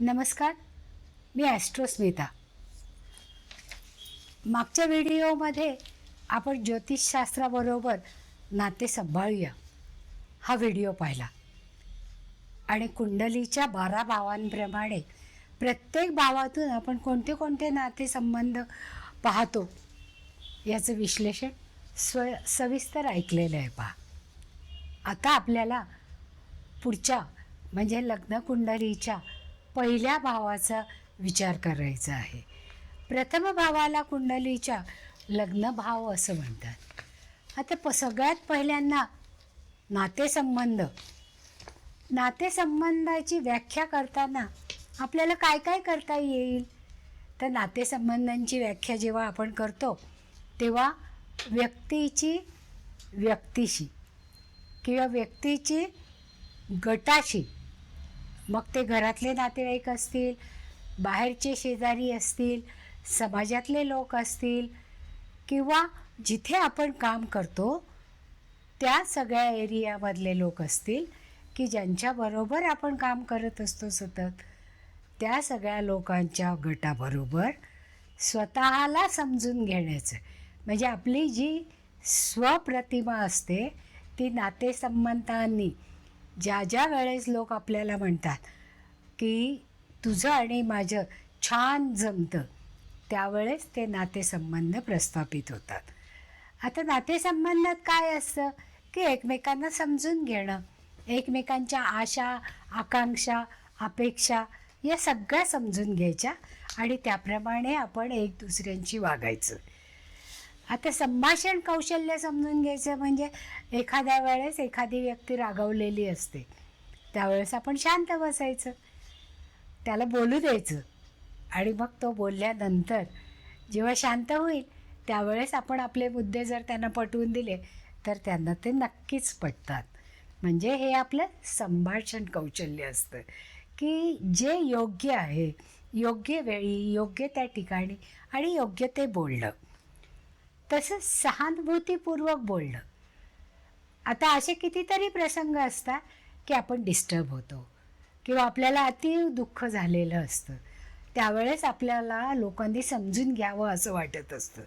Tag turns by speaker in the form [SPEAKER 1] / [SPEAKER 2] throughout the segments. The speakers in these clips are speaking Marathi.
[SPEAKER 1] नमस्कार मी ॲस्ट्रोस्मिता मागच्या व्हिडिओमध्ये आपण ज्योतिषशास्त्राबरोबर नाते सांभाळूया. हा व्हिडिओ पाहिला. आणि कुंडलीच्या बारा भावांप्रमाणे प्रत्येक भावातून आपण कोणते कोणते नातेसंबंध पाहतो याचं विश्लेषण स्व सविस्तर ऐकलेलं आहे पहा. आता आपल्याला पुढच्या म्हणजे लग्न कुंडलीच्या पहिल्या भावाचा विचार करायचा आहे. प्रथम भावाला कुंडलीच्या लग्न भाव असं म्हणतात. आता प सगळ्यात पहिल्यांदा नातेसंबंध. नातेसंबंधाची व्याख्या करताना आपल्याला काय काय करता येईल? तर नातेसंबंधांची व्याख्या जेव्हा आपण करतो तेव्हा व्यक्तीची व्यक्तीशी किंवा व्यक्तीची गटाशी मग ते घरातले नातेवाईक असतील बाहेरचे शेजारी असतील समाजातले लोक असतील किंवा जिथे आपण काम करतो त्या सगळ्या एरियामधले लोक असतील की ज्यांच्याबरोबर आपण काम करत असतो सतत त्या सगळ्या लोकांच्या गटाबरोबर स्वतःला समजून घेण्याचं. म्हणजे आपली जी स्वप्रतिमा असते ती नातेसंबंधांनी ज्या ज्या वेळेस लोक आपल्याला म्हणतात की तुझं आणि माझं छान जमतं त्यावेळेस ते नातेसंबंध प्रस्थापित होतात. आता नातेसंबंधात काय असतं? की एकमेकांना समजून घेणं एकमेकांच्या आशा आकांक्षा अपेक्षा या सगळ्या समजून घ्यायच्या आणि त्याप्रमाणे आपण एक दुसऱ्यांशी वागायचं. आता संभाषण कौशल्य समजून घ्यायचं म्हणजे एखाद्या वेळेस एखादी व्यक्ती रागवलेली असते. त्यावेळेस आपण शांत बसायचं. त्याला बोलू द्यायचं. आणि मग तो बोलल्यानंतर जेव्हा शांत होईल त्यावेळेस आपण आपले मुद्दे जर त्यांना पटवून दिले तर त्यांना ते नक्कीच पटतात. म्हणजे हे आपलं संभाषण कौशल्य असतं. की जे योग्य आहे योग्य वेळी योग्य त्या ठिकाणी आणि योग्य ते बोलणं. तसंच सहानुभूतीपूर्वक बोलणं. आता असे कितीतरी प्रसंग असतात की आपण डिस्टर्ब होतो किंवा आपल्याला अति दुःख झालेलं असतं. त्यावेळेस आपल्याला लोकांनी समजून घ्यावं असं वाटत असतं.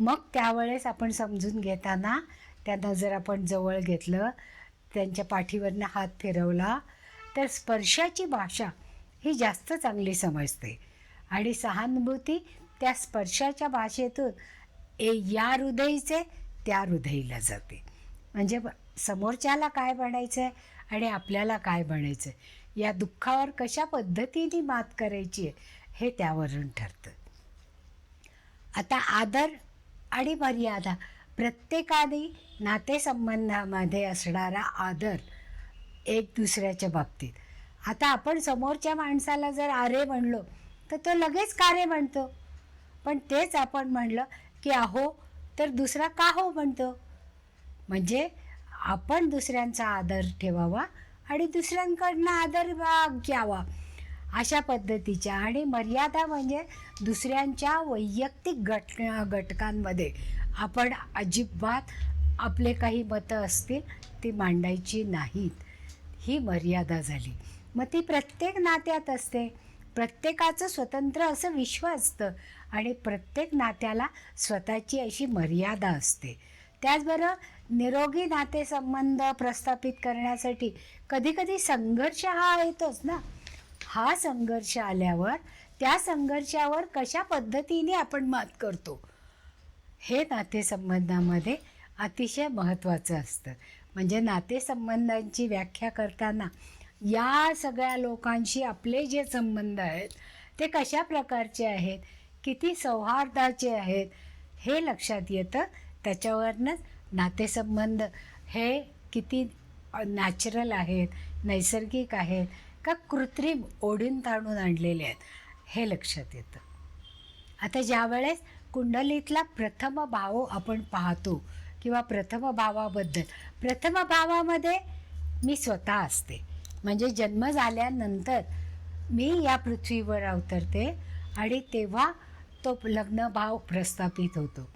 [SPEAKER 1] मग त्यावेळेस आपण समजून घेताना त्यांना जर आपण जवळ घेतलं त्यांच्या पाठीवरनं हात फिरवला तर स्पर्शाची भाषा ही जास्त चांगली समजते. आणि सहानुभूती त्या स्पर्शाच्या भाषेतून ए या हृदयीचे त्या हृदयीला जाते. म्हणजे समोरच्याला काय बनायचं आहे आणि आपल्याला काय बनायचं आहे या दुःखावर कशा पद्धतीने मात करायची आहे हे त्यावरून ठरतं. आता आदर आणि मर्यादा प्रत्येकाने नातेसंबंधामध्ये असणारा आदर एक दुसऱ्याच्या बाबतीत. आता आपण समोरच्या माणसाला जर आरे म्हणलो तर तो लगेच कारे म्हणतो. पण तेच आपण म्हणलं की अहो तर दुसरा का हो म्हणतो? म्हणजे आपण दुसऱ्यांचा आदर ठेवावा आणि दुसऱ्यांकडनं आदर घ्यावा. अशा पद्धतीच्या आणि मर्यादा म्हणजे दुसऱ्यांच्या वैयक्तिक घट घटकांमध्ये आपण अजिबात आपले काही मतं असतील ती मांडायची नाहीत. ही मर्यादा झाली. मग ती प्रत्येक नात्यात असते. प्रत्येकाचं स्वतंत्र असं विश्व असतं आणि प्रत्येक नात्याला स्वतःची अशी मर्यादा असते. त्याचबरोबर निरोगी नातेसंबंध प्रस्थापित करण्यासाठी कधीकधी संघर्ष हा येतोच ना? हा संघर्ष आल्यावर त्या संघर्षावर कशा पद्धतीने आपण मात करतो? हे नातेसंबंधामध्ये अतिशय महत्त्वाचं असतं. म्हणजे नातेसंबंधांची व्याख्या करताना या सगळ्या लोकांशी आपले जे संबंध आहेत ते कशा प्रकारचे आहेत किती सौहार्दाचे आहेत हे लक्षात येतं. त्याच्यावरनंच नातेसंबंध हे किती नॅचरल आहेत नैसर्गिक आहेत का कृत्रिम ओढून ताणून आणलेले आहेत हे लक्षात येतं. आता ज्यावेळेस कुंडलीतला प्रथम भाव आपण पाहतो किंवा प्रथम भावाबद्दल प्रथम भावामध्ये मी स्वतः असते. म्हणजे जन्म झाल्यानंतर मी या पृथ्वीवर अवतरते आणि तेव्हा तो लग्नभाव प्रस्थापित होतो.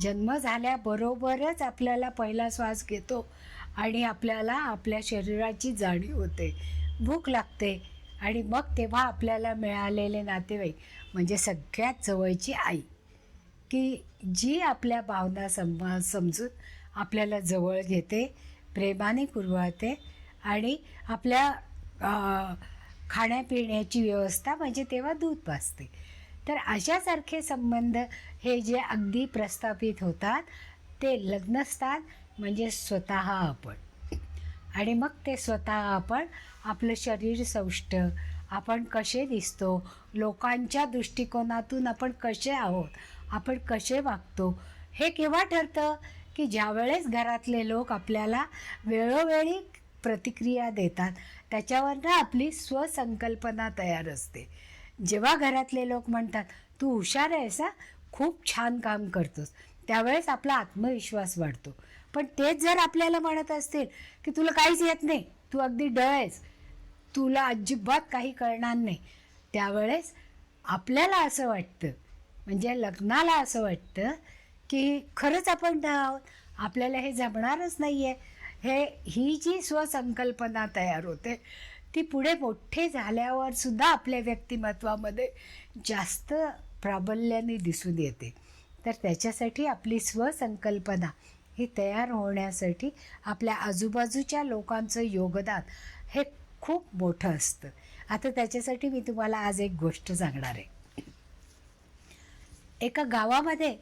[SPEAKER 1] जन्म झाल्याबरोबरच आपल्याला पहिला श्वास घेतो आणि आपल्याला आपल्या शरीराची जाणीव होते. भूक लागते आणि मग तेव्हा आपल्याला मिळालेले नातेवाईक म्हणजे सगळ्यात जवळची आई की जी आपल्या भावना सम समजून आपल्याला जवळ घेते प्रेमाने कुरवाळते आणि आपल्या खाण्यापिण्याची व्यवस्था म्हणजे तेव्हा दूध पाजते तर अशासारखे संबंध हे जे अगदी प्रस्थापित होतात ते लग्नस्थान म्हणजे स्वतः आपण. आणि मग ते स्वतः आपण आपलं शरीर सौष्ठ आपण कसे दिसतो लोकांच्या दृष्टिकोनातून आपण कसे आहोत आपण कसे वागतो हे केव्हा ठरतं? की ज्यावेळेस घरातले लोक आपल्याला वेळोवेळी प्रतिक्रिया देतात. त्याच्यावरनं आपली स्वसंकल्पना तयार असते. जेव्हा घरातले लोक म्हणतात तू हुशार आहेस हा? खूप छान काम करतोस. त्यावेळेस आपला आत्मविश्वास वाढतो. पण तेच जर आपल्याला म्हणत असतील की तुला काहीच येत नाही तू अगदी डळ आहेस तुला अजिबात काही कळणार नाही. त्यावेळेस आपल्याला असं वाटतं म्हणजे लग्नाला असं वाटतं की खरंच आपण डळ आहोत. आपल्याला हे जमणारच नाही आहे हे ही जी स्वसंकल्पना तयार होते ती पुढे मोठे झाल्यावर सुद्धा आपल्या व्यक्तिमत्वामध्ये जास्त प्राबल्याने दिसून येते. तर त्याच्यासाठी आपली स्वसंकल्पना ही तयार होण्यासाठी आपल्या आजूबाजूच्या लोकांचं योगदान हे खूप मोठं असतं. आता त्याच्यासाठी मी तुम्हाला आज एक गोष्ट सांगणार आहे. एका गावामध्ये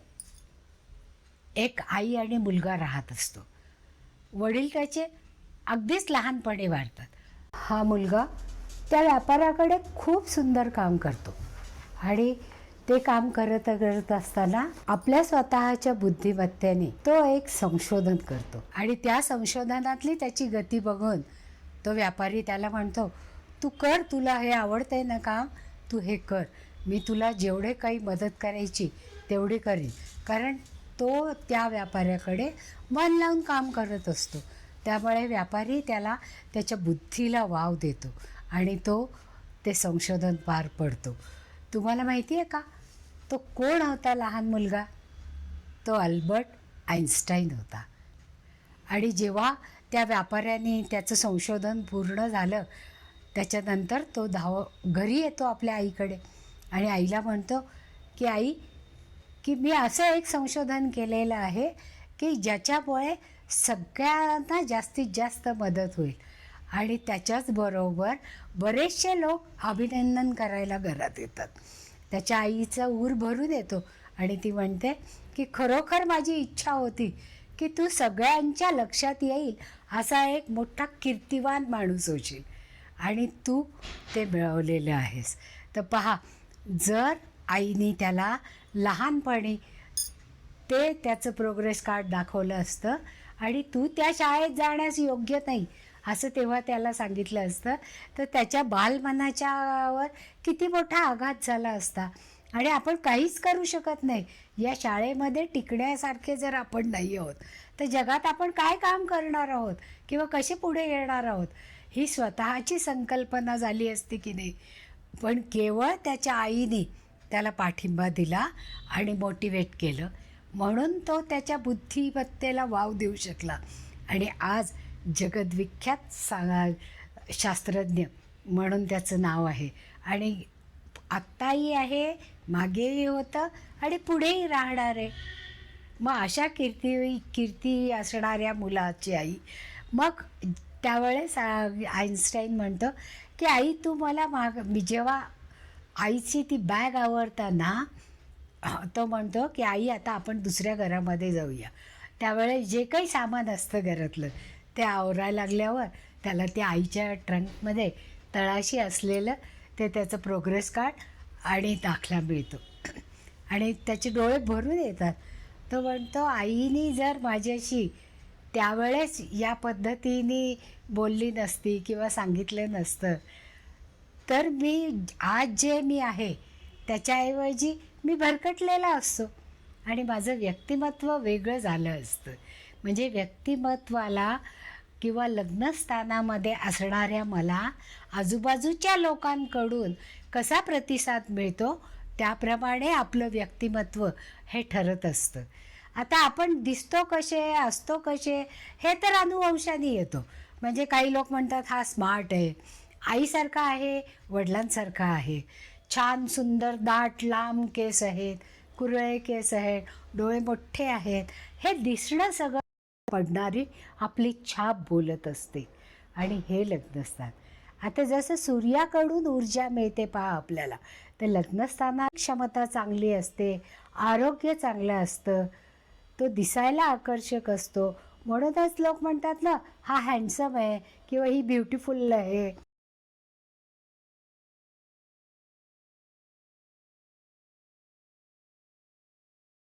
[SPEAKER 1] एक आई आणि मुलगा राहत असतो. वडील त्याचे अगदीच लहानपणी वाढतात. हा मुलगा त्या व्यापाराकडे खूप सुंदर काम करतो. आणि ते काम करत करत असताना आपल्या स्वतःच्या बुद्धिमत्तेने तो एक संशोधन करतो. आणि त्या संशोधनातली त्याची गती बघून तो व्यापारी त्याला म्हणतो तू कर तुला हे आवडतंय ना काम तू हे कर. मी तुला जेवढे काही मदत करायची तेवढी करीन. कारण तो त्या व्यापाऱ्याकडे मन लावून काम करत असतो. त्यामुळे व्यापारी त्याला त्याच्या बुद्धीला वाव देतो आणि तो ते संशोधन पार पडतो. तुम्हाला माहिती आहे का? तो कोण होता लहान मुलगा? तो अल्बर्ट आईन्स्टाईन होता. आणि जेव्हा त्या व्यापाऱ्याने त्याचं संशोधन पूर्ण झालं त्याच्यानंतर तो धाव घरी येतो आपल्या आईकडे आणि आईला म्हणतो की आई की मी असं एक संशोधन केलेलं आहे की ज्याच्यामुळे सगळ्यांना जास्तीत जास्त मदत होईल. आणि त्याच्याचबरोबर बरेचसे लोक अभिनंदन करायला घरात येतात. त्याच्या आईचा ऊर भरून येतो आणि ती म्हणते की खरोखर माझी इच्छा होती की तू सगळ्यांच्या लक्षात येईल असा एक मोठा कीर्तिवान माणूस होशील. आणि तू ते मिळवलेलं आहेस. तर पहा जर आईने त्याला लहानपणी ते त्याचं प्रोग्रेस कार्ड दाखवलं असतं. आणि तू त्या शाळेत जाण्यास योग्य नाही असं तेव्हा त्याला सांगितलं असतं. तर त्याच्या बालमनाच्यावर किती मोठा आघात झाला असता. आणि आपण काहीच करू शकत नाही. या शाळेमध्ये टिकण्यासारखे जर आपण नाही आहोत तर जगात आपण काय काम करणार आहोत? किंवा कसे पुढे येणार आहोत? ही स्वतःची संकल्पना झाली असती की नाही. पण केवळ त्याच्या आईने त्याला पाठिंबा दिला आणि मोटिवेट केलं. म्हणून तो त्याच्या बुद्धिमत्तेला वाव देऊ शकला. आणि आज जगद्विख्यात सा शास्त्रज्ञ म्हणून त्याचं नाव आहे. आणि आत्ताही आहे मागेही होतं आणि पुढेही राहणार आहे. मग अशा कीर्ती कीर्ती असणाऱ्या मुलाची आई. मग त्यावेळेस आईन्स्टाईन म्हणतो की आई तू मला माग मी जेव्हा आईची ती बॅग आवडताना तो म्हणतो की आई आता आपण दुसऱ्या घरामध्ये जाऊया. त्यावेळेस जे काही सामान असतं घरातलं ते आवरायला लागल्यावर त्याला त्या आईच्या ट्रंकमध्ये तळाशी असलेलं ते त्याचं प्रोग्रेस कार्ड आणि दाखला मिळतो. आणि त्याचे डोळे भरून येतात. तो म्हणतो आईने जर माझ्याशी त्यावेळेस या पद्धतीने बोलली नसती किंवा सांगितलं नसतं तर मी आज जे मी आहे त्याच्याऐवजी मी भरकटलेला असतो. आणि माझं व्यक्तिमत्व वेगळं झालं असतं. म्हणजे व्यक्तिमत्वाला किंवा लग्नस्थानामध्ये असणाऱ्या मला आजूबाजूच्या लोकांकडून कसा प्रतिसाद मिळतो त्याप्रमाणे आपलं व्यक्तिमत्व हे ठरत असतं. आता आपण दिसतो कसे असतो कसे हे तर अनुवंशाने येतो. म्हणजे काही लोक म्हणतात हा स्मार्ट आहे. आईसारखा आहे वडिलांसारखा आहे. छान सुंदर दाट लांब केस आहेत कुरळे केस आहेत डोळे मोठे आहेत. हे दिसणं सगळं पडणारी आपली छाप बोलत असते आणि हे लग्न असतात. आता जसं सूर्याकडून ऊर्जा मिळते पहा आपल्याला तर लग्नस्थानात क्षमता चांगली असते आरोग्य चांगलं असतं तो दिसायला आकर्षक असतो. म्हणूनच लोक म्हणतात ना हा हँडसम आहे किंवा ही ब्युटिफुल आहे.